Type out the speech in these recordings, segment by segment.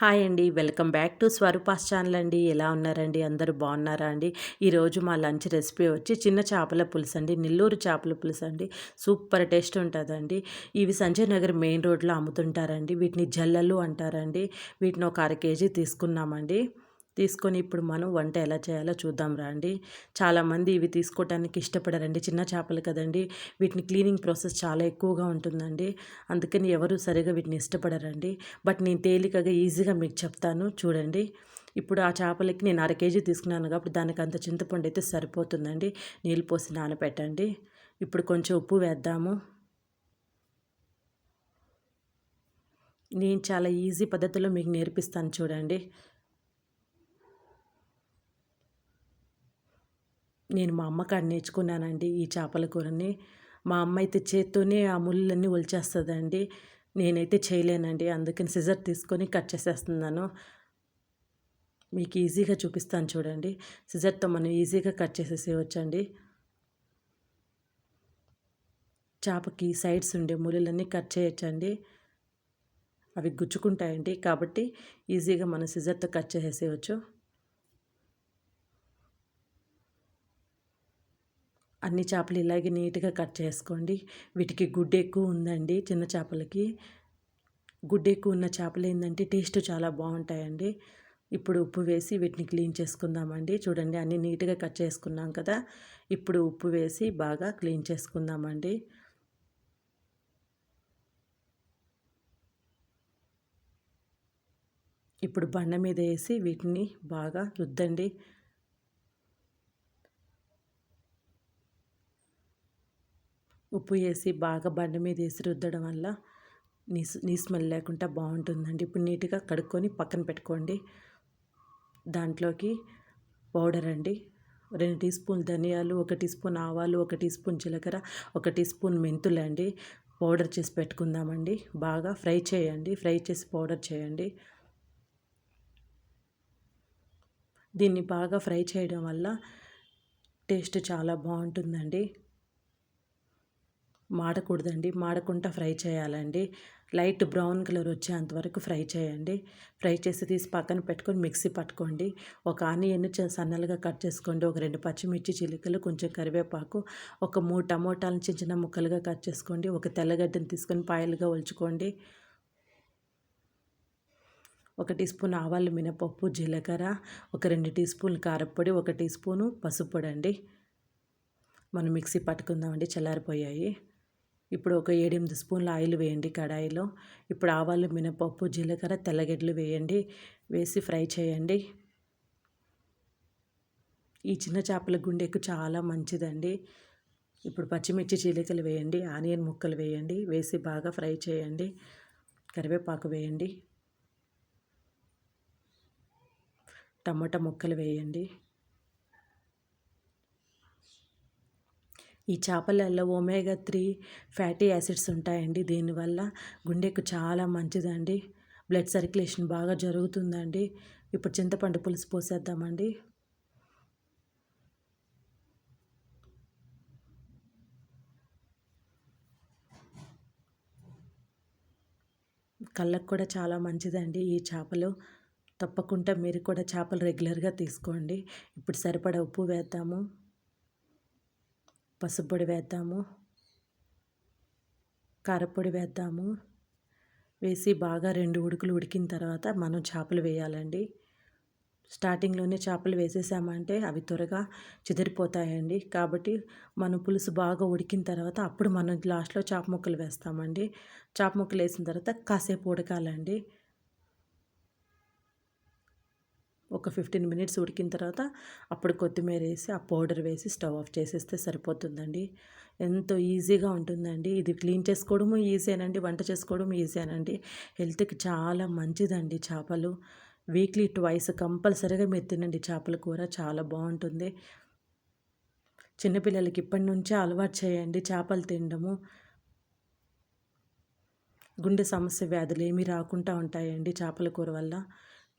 Hi అండి. Welcome back to Swarupa's channel అండి. ఎలా ఉన్నారండి? అందరూ బాగున్నారా అండి? ఈరోజు మా లంచ్ రెసిపీ వచ్చి చిన్న చేపల పులుసు అండి. నెల్లూరు చేపల పులుసు అండి. సూపర్ టేస్ట్ ఉంటుందండి. ఇవి సంజయ్ నగర్ మెయిన్ రోడ్లో అమ్ముతుంటారండి. వీటిని జల్లలు అంటారండి. వీటిని ఒక అర కేజీ తీసుకున్నామండి. తీసుకొని ఇప్పుడు మనం వంట ఎలా చేయాలో చూద్దాం రండి చాలామంది ఇవి తీసుకోవడానికి ఇష్టపడరండి. చిన్న చేపలు కదండి. వీటిని క్లీనింగ్ ప్రాసెస్ చాలా ఎక్కువగా ఉంటుందండి. అందుకని ఎవరు సరిగా వీటిని ఇష్టపడరండి. బట్ నేను తేలికగా ఈజీగా మీకు చెప్తాను. చూడండి. ఇప్పుడు ఆ చేపలకి నేను అర కేజీ తీసుకున్నాను కాబట్టి దానికి అంత చింతపండు అయితే సరిపోతుందండి. నీళ్ళు పోసి నానబెట్టండి ఇప్పుడు కొంచెం ఉప్పు వేద్దాము. నేను చాలా ఈజీ పద్ధతిలో మీకు నేర్పిస్తాను చూడండి. నేను మా అమ్మ కాడ నేర్చుకున్నానండి ఈ చేపల కూరని. మా అమ్మ అయితే చేత్తోనే ఆ ముళ్ళన్నీ ఒలిచేస్తుందండి. నేనైతే చేయలేనండి. అందుకని సిజర్ తీసుకొని కట్ చేసేస్తున్నాను. మీకు ఈజీగా చూపిస్తాను చూడండి. సిజర్తో మనం ఈజీగా కట్ చేసేసేయచ్చండి. చేపకి సైడ్స్ ఉండే ముళ్ళన్నీ కట్ చేయొచ్చండి. అవి గుచ్చుకుంటాయండి కాబట్టి ఈజీగా మనం సిజర్తో కట్ చేసేసేయచ్చు. అన్ని చేపలు ఇలాగే నీట్గా కట్ చేసుకోండి. వీటికి గుడ్డు ఎక్కువ ఉందండి చిన్న చేపలకి. గుడ్డు ఎక్కువ ఉన్న చేపలు ఏంటంటే టేస్ట్ చాలా బాగుంటాయండి. ఇప్పుడు ఉప్పు వేసి వీటిని క్లీన్ చేసుకుందామండి. చూడండి అన్ని నీట్గా కట్ చేసుకున్నాం కదా. ఇప్పుడు ఉప్పు వేసి బాగా క్లీన్ చేసుకుందామండి. ఇప్పుడు బండ మీద వేసి వీటిని బాగా రుద్దండి. ఉప్పు వేసి బాగా బండ మీద వేసి రుద్దడం వల్ల నీ నీ స్మెల్ లేకుండా బాగుంటుందండి. ఇప్పుడు నీట్గా కడుక్కొని పక్కన పెట్టుకోండి. దాంట్లోకి పౌడర్ అండి. రెండు టీ స్పూన్ ధనియాలు ఒక టీ స్పూన్ ఆవాలు ఒక టీ స్పూన్ జీలకర్ర ఒక టీ స్పూన్ మెంతులు అండి. పౌడర్ చేసి పెట్టుకుందామండి. బాగా ఫ్రై చేయండి. ఫ్రై చేసి పౌడర్ చేయండి. దీన్ని బాగా ఫ్రై చేయడం వల్ల టేస్ట్ చాలా బాగుంటుందండి. మాడకూడదండి. మాడకుండా ఫ్రై చేయాలండి. లైట్ బ్రౌన్ కలర్ వచ్చేంత వరకు ఫ్రై చేయండి. ఫ్రై చేసి తీసి పక్కన పెట్టుకొని మిక్సీ పట్టుకోండి. ఒక ఆనియన్ సన్నలుగా కట్ చేసుకోండి. ఒక రెండు పచ్చిమిర్చి చిలుకలు కొంచెం కరివేపాకు ఒక మూడు టమోటాలను చిన్న చిన్న ముక్కలుగా కట్ చేసుకోండి. ఒక తెల్లగడ్డని తీసుకొని పాయలుగా ఒలుచుకోండి. ఒక టీ స్పూన్ ఆవాలు మినపప్పు జీలకర్ర ఒక రెండు టీ స్పూన్లు కారపొడి ఒక టీ స్పూను పసుపు పొడి అండి. మనం మిక్సీ పట్టుకుందామండి. చల్లారిపోయాయి. ఇప్పుడు ఒక ఏడెనిమిది స్పూన్ల ఆయిల్ వేయండి కడాయిలో. ఇప్పుడు ఆవాలు మినపప్పు జీలకర్ర తెల్లగడ్డలు వేయండి. వేసి ఫ్రై చేయండి. ఈ చిన్న చేపల గుండెకు చాలా మంచిదండి. ఇప్పుడు పచ్చిమిర్చి చీలికలు వేయండి. ఆనియన్ ముక్కలు వేయండి. వేసి బాగా ఫ్రై చేయండి. కరివేపాకు వేయండి. టమాటా ముక్కలు వేయండి. ఈ చేపలలో ఒమేగా త్రీ ఫ్యాటీ యాసిడ్స్ ఉంటాయండి. దీనివల్ల గుండెకు చాలా మంచిదండి. బ్లడ్ సర్క్యులేషన్ బాగా జరుగుతుందండి. ఇప్పుడు చింతపండు పులుసు పోసేద్దామండి. కళ్ళకు కూడా చాలా మంచిదండి ఈ చేపలు. తప్పకుండా మీరు కూడా చేపలు రెగ్యులర్గా తీసుకోండి. ఇప్పుడు సరిపడా ఉప్పు వేద్దాము. పసుపొడి వేద్దాము కారపొడి వేద్దాము. వేసి బాగా రెండు ఉడుకులు ఉడికిన తర్వాత మనం చేపలు వేయాలండి. స్టార్టింగ్లోనే చేపలు వేసేసామంటే అవి త్వరగా చెదిరిపోతాయండి. కాబట్టి మనం పులుసు బాగా ఉడికిన తర్వాత అప్పుడు మనం లాస్ట్లో చేప ముక్కలు వేస్తామండి. చేప ముక్కలు వేసిన తర్వాత కాసేపు ఉడకాలండి. ఒక ఫిఫ్టీన్ మినిట్స్ ఉడికిన తర్వాత అప్పుడు కొత్తిమీర వేసి ఆ పౌడర్ వేసి స్టవ్ ఆఫ్ చేసేస్తే సరిపోతుందండి. ఎంతో ఈజీగా ఉంటుందండి. ఇది క్లీన్ చేసుకోవడము ఈజీనండి వంట చేసుకోవడం ఈజీనండి హెల్త్కి చాలా మంచిదండి చేపలు. వీక్లీ ట్వైస్ కంపల్సరీగా మీరు తినండి చేపల కూర చాలా బాగుంటుంది. చిన్నపిల్లలకి ఇప్పటి నుంచే అలవాటు చేయండి చేపలు తినడము. గుండె సమస్య వ్యాధులు ఏమీ రాకుండా ఉంటాయండి చేపల కూర వల్ల.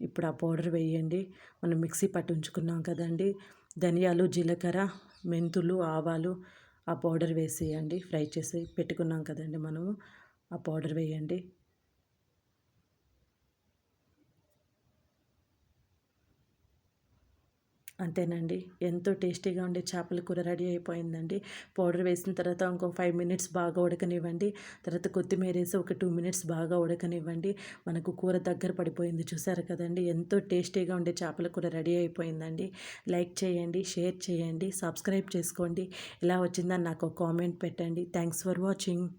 ఇప్పుడు ఆ పౌడర్ వేయండి. మనం మిక్సీ పట్టించుకున్నాం కదండి. ధనియాలు జీలకర్ర మెంతులు ఆవాలు ఆ పౌడర్ వేసేయండి. ఫ్రై చేసి పెట్టుకున్నాం కదండి మనము. ఆ పౌడర్ వేయండి. అంతేనండి. ఎంతో టేస్టీగా ఉండే చేపల కూర రెడీ అయిపోయిందండి. పౌడర్ వేసిన తర్వాత ఇంకో ఫైవ్ మినిట్స్ బాగా ఉడకనివ్వండి. తర్వాత కొత్తిమీర వేసి ఒక టూ మినిట్స్ బాగా ఉడకనివ్వండి. మనకు కూర దగ్గర పడిపోయింది చూసారు కదండి. ఎంతో టేస్టీగా ఉండే చేపల కూర రెడీ అయిపోయిందండి. లైక్ చేయండి షేర్ చేయండి సబ్స్క్రైబ్ చేసుకోండి. ఎలా వచ్చిందని నాకు కామెంట్ పెట్టండి. Thanks for watching.